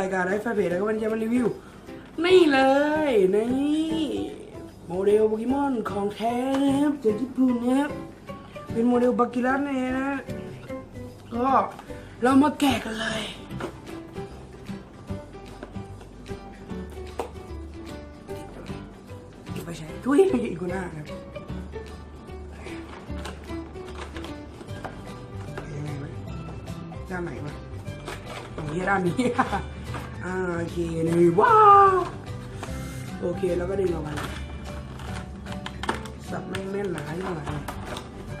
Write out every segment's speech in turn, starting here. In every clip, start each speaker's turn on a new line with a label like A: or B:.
A: รายการไลฟ์แฟนเพจแล้วก็วันนี้จะมารีวิว นี่เลยนี่โมเดลโปเกมอนของแท้นะครับจากญี่ปุ่นนะครับเป็นโมเดลบากิรัสนี่นะก็เรามาแกะกันเลยไปใช้ทุยไม่ใช่อีกหน้าครับยังไงวะด้านไหนวะตรงนี้ด้านนี้ อ่าโอเคนี่ว้าวโอเคแล้วก็ดึงออกมาสับแม่แน่นหนาอย่างไร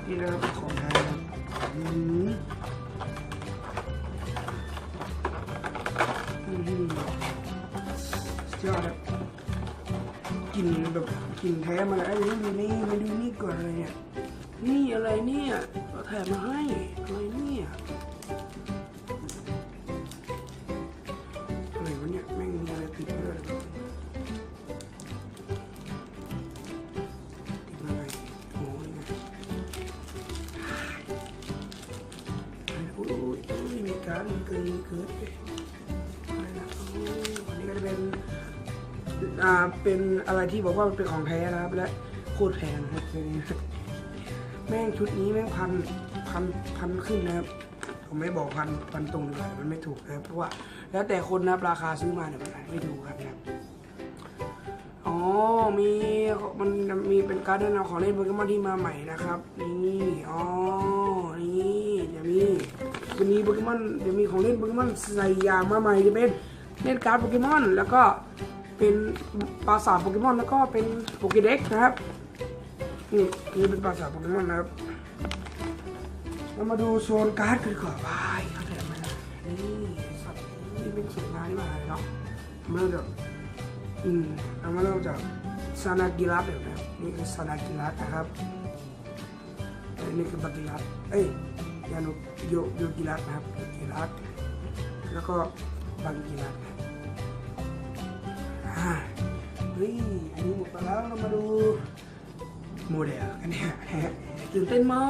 A: นี่นะครับเป็นของแท้ครับอืมอื้อหือสุดยอดครับกลิ่นแบบกลิ่นแท้มาแล้วนี่ดูนี่มาดูนี่ก่อนเลยเนี่ยนี่อะไรเนี่ยเราแถมมาให้อะไรเนี่ย ยมีการมีเกินมีเกินอะไรนะโอ้อันนี้ก็จะเป็นอ่าเป็นอะไรที่บอกว่ามันเป็นของแท้นะครับ และโคตรแพงนะครับแม่งชุดนี้แม่งพันพันพันขึ้นนะครับผมไม่บอกพันพันตรงดีกว่ามันไม่ถูกนะครับเพราะว่า แล้วแต่คนนะราคาซื้อมาเนี่ยมันไม่ถูกครับนะอ๋อมีมันมีเป็นการ์ดเดินเอาของเล่นโปเกมอนที่มาใหม่นะครับนี่อ๋อ อนเดี๋ยวมีของเล่นโปเกมอนใส่ยางมาใหม่จะเป็นเล่นการ์ดโปเกมอนแล้วก็เป็นปราสาทโปเกมอนแล้วก็เป็นโปเกเด็กนะครับนี่นี่เป็นปราสาทโปเกมอนนะครับเรามาดูโซนการ์ดกันกว่าว้ายเขาแถมมานี่สัตว์นี่เป็นสุดท้ายมาเลยเนาะเมื่อเดี๋ยวอืมเรามาเริ่มจากซานากิรัสเดี๋ยวนะครับนี่คือซานากิรัสนะครับอันนี้คือบากิรัสเอ้ย ยานุโยโยกิรัสนะครับโยกิรัสแล้วก็บังกิรัสครับอ่าเฮ้ยอันนี้หมดไปแล้วเรามาดูโมเดลกันเนี่ยตื่นเต้นมา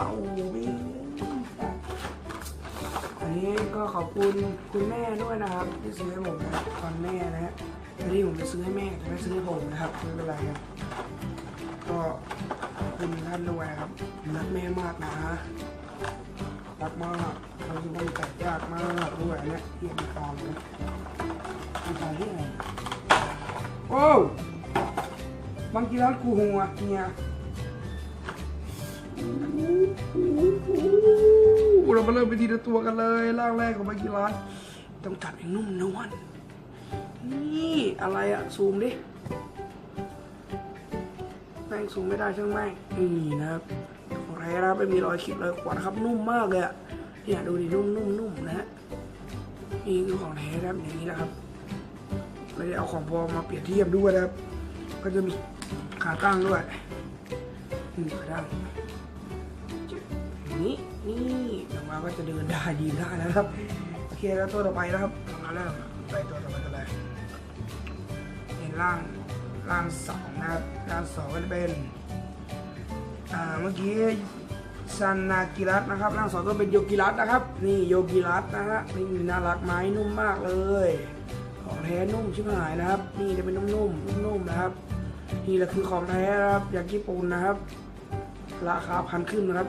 A: กโอ้ยอันนี้ก็ขอบคุณคุณแม่ด้วยนะครับที่ซื้อให้ผมนะตอนแม่นะฮะอันนี้ผมจะซื้อให้แม่จะไม่ซื้อให้ผมนะครับไม่เป็นไรครับก็ขอบคุณท่านด้วยครับรักแม่มากนะรัก มากเราจะต้องแต่ยากมากด้วยอันเนี่ยที่มีตามนะมีตามที่ไหนโอ้บางทีร้านกูหัวเนี่ยเรามาเริ่มไปทีละตัวกันเลยร่างแรกของบางทีร้านต้องจับอย่างนุ่มนวลนี่อะไรอะซูมดิแม่งซูมไม่ได้ช่างแม่งนี่นะครับของแท้นะไม่มีรอยขีดรอยขวดนะครับนุ่มมากเลยอะ เนี่ยดูดินุ่มนุ่มนุ่มนะฮะนี่คือของแท้ครับอย่างนี้นะครับไม่ได้เอาของปลอมมาเปรียบเทียบด้วยนะครับ ก็จะมีขาตั้งด้วยนี่ขาตั้งอย่นี้นี่ออกมาก็จะเดินได้ดีได้แล้วครับโอเคแล้วตัวต่อไปนะครับมาเริ่มไปตัวต่อไปกันเลยเป็นร่างร่างสองนะครับร่างสองก็จะเป็นอ่าเมื่อกี้ ซันนากิรัตนะครับร่างสองก็เป็นโยกิรัตนะครับ นี่โยกิรัตนะฮะนี่น่ารักไหมนุ่มมากเลย ของแท้นุ่มชิบหายนะครับ นี่จะเป็นนุ่มๆนุ่มๆนะครับนี่แหละคือของแท้นะครับจากญี่ปุ่นนะครับ ราคาพันขึ้นนะครับ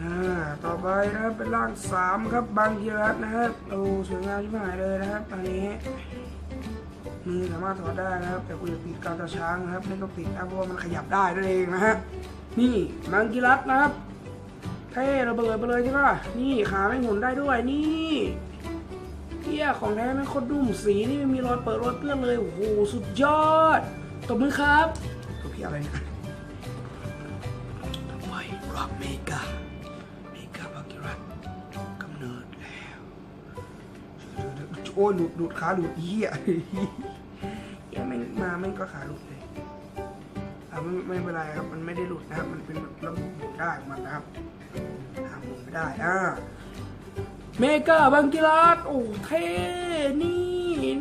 A: อ่าต่อไปนะครับเป็นร่างสามครับบางกิรัตนะครับโอ้สวยงามชิบหายเลยนะครับอันนี้ มือสามารถถอดได้นะครับ แต่คุณอย่าปิดกาวตาช้างนะครับไม่ต้องปิดนะเพราะว่ามันขยับได้นั่นเองนะฮะนี่บางกิรัตนะครับเท่ระเบิดไปเลยใช่ปะนี่ขาไม่หมุนได้ด้วยนี่เที่ยของแท้ไม่งโคตรนุ่มสีนี่ไม่มีรอยเปิดรอยเปื้อนเลยโอ้โหสุดยอดตบมือครับตัวพี่อะไรเนี่ยไวร็อกเมกา โอ้หลุดหลุดขาหลุดเหี้ยเหี้ยแม่งมาแม่งก็ขาหลุดเลยอ่าไม่ไม่เป็นไรครับมันไม่ได้หลุดนะครับ มันเป็นระบบหมุนได้มันนะครับหาหมุนไม่ได้อ่าเมกาบังกิรัตโอ้เท่นี่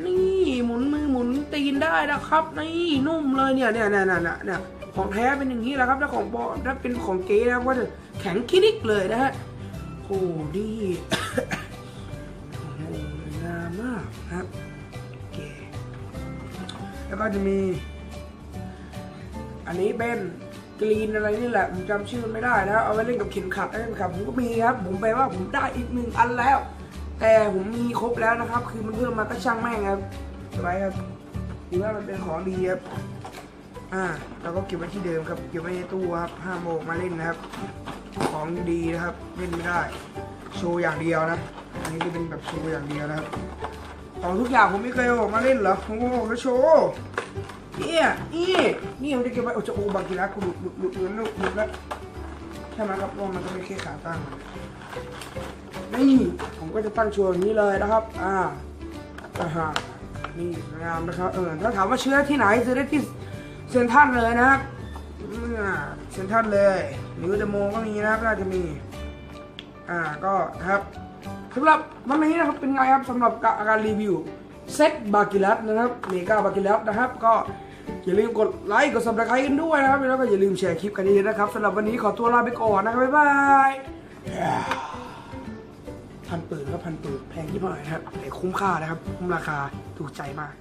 A: นี่หมุนมือหมุนตีนได้นะครับนี่นุ่มเลยเนี่ยเนี่ยเนี่ยเนี่ยเนี่ยของแท้เป็นอย่างนี้แหละครับถ้าของปอถ้าเป็นของเก๊นะครับก็จะแข็งคิดิกเลยนะฮะโอ้ดี นะครับโอเคแล้วก็จะมี อันนี้เป็นกรีนอะไรนี่แหละผมจำชื่อไม่ได้นะเอาไว้เล่นกับเข็มขัดเล่นกับเข็มขัดผมก็มีครับ ผมไปว่าผมได้อีกหนึ่งอันแล้ว แต่ผมมีครบแล้วนะครับ คือมันเพิ่มมาก็ช่างแม่งครับสบายครับถือว่ามันเป็นของดีครับอ่าเราก็เก็บไว้ที่เดิมครับเก็บไว้ในตู้ครับห้ามโมกมาเล่นนะครับ ของดีนะครับเล่นไม่ได้ โชว์อย่างเดียวนะอันนี้จะเป็นแบบโชว์อย่างเดียวนะครับ ของทุกอย่างผมไม่เคยออกมาเล่นเหรอผมก็บอกว่าโชว์เนี่ยนี่นี่ผมจะเก็บไว้โอ้จะโอบากิระกูหลุดหลุดหลุดหลุดหลุดหลุดแล้วใช่ไหมครับว่ามันก็ไม่แค่ขาตั้งนี่ผมก็จะตั้งโชว์อย่างนี้เลยนะครับ อ่าอ่าฮะนี่สวยงามนะครับเออถ้าถามว่าเชื้อที่ไหนซื้อได้ที่เซ็นทรัลเลยนะครับอ่าเซ็นทรัลเลยหรือเดโมก็มีนะครับน่าจะมี อ่าก็นะครับ สำหรับวันนี้นะครับเป็นไงครับสำหรับการรีวิวเซตบากิลัสนะครับเมกาบากิลัสนะครับ ก็อย่าลืมกดไลค์กดซับสไครต์กันด้วยนะครับแล้วก็อย่าลืมแชร์คลิปกันเยอะๆนะครับสำหรับวันนี้ขอตัวลาไปก่อนนะครับบ๊ายบายพันปืนก็พันปืนแพงที่หน่อนะครับแต่คุ้มค่านะครับคุ้มราคาถูกใจมาก